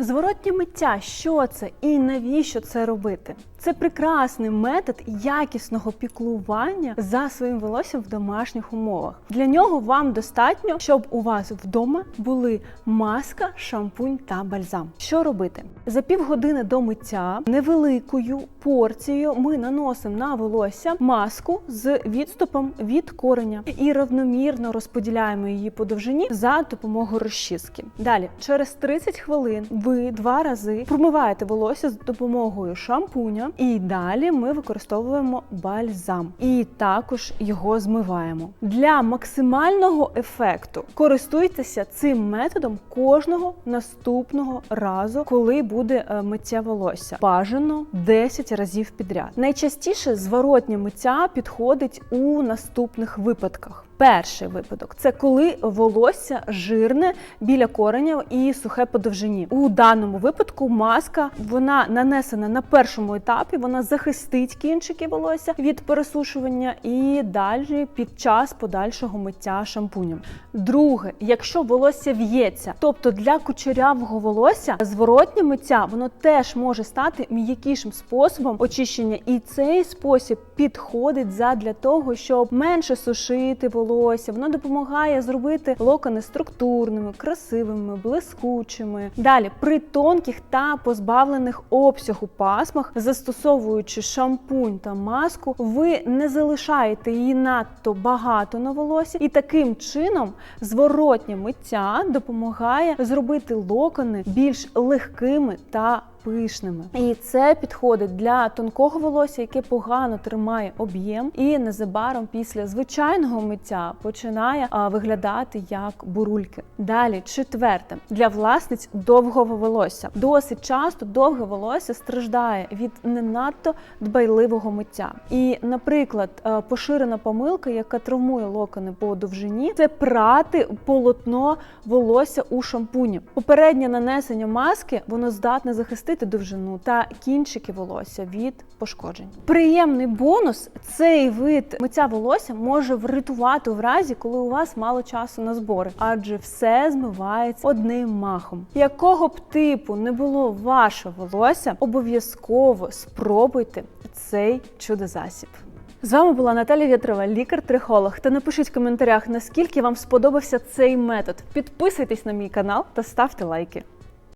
Зворотнє миття, що це і навіщо це робити? Це прекрасний метод якісного піклування за своїм волоссям в домашніх умовах. Для нього вам достатньо, щоб у вас вдома були маска, шампунь та бальзам. Що робити? За півгодини до миття невеликою порцією ми наносимо на волосся маску з відступом від кореня і равномірно розподіляємо її по довжині за допомогою розчіски. Далі, через 30 хвилин, ви два рази промиваєте волосся з допомогою шампуня, і далі ми використовуємо бальзам і також його змиваємо. Для максимального ефекту користуйтеся цим методом кожного наступного разу, коли буде е, миття волосся. Бажано 10 разів підряд. Найчастіше зворотнє миття підходить у наступних випадках. Перший випадок це коли волосся жирне біля кореня і сухе по довжині. У даному випадку маска вона нанесена на першому етапі, вона захистить кінчики волосся від пересушування і далі під час подальшого миття шампунем. Друге, якщо волосся в'ється, тобто для кучерявого волосся зворотнє миття воно теж може стати м'якішим способом очищення, і цей спосіб підходить задля того, щоб менше сушити волосся. Воно допомагає зробити локони структурними, красивими, блискучими. Далі при тонких та позбавлених обсягу пасмах, застосовуючи шампунь та маску, ви не залишаєте її надто багато на волосі, і таким чином зворотнє миття допомагає зробити локони більш легкими та пишними. І це підходить для тонкого волосся, яке погано тримає об'єм, і незабаром після звичайного миття починає а, виглядати як бурульки. Далі, четверте, для власниць довгого волосся. Досить часто довге волосся страждає від не надто дбайливого миття. І, наприклад, е, поширена помилка, яка травмує локони по довжині, це прати полотно волосся у шампуні. Попереднє нанесення маски воно здатне захистити довжину та кінчики волосся від пошкоджень. Приємний бонус цей вид миття волосся може врятувати в разі, коли у вас мало часу на збори, адже все змивається одним махом. Якого б типу не було ваше волосся, обов'язково спробуйте цей чудо-засіб. З вами була Наталя Вєтрова, лікар-трихолог. Та напишіть в коментарях, наскільки вам сподобався цей метод. Підписуйтесь на мій канал та ставте лайки.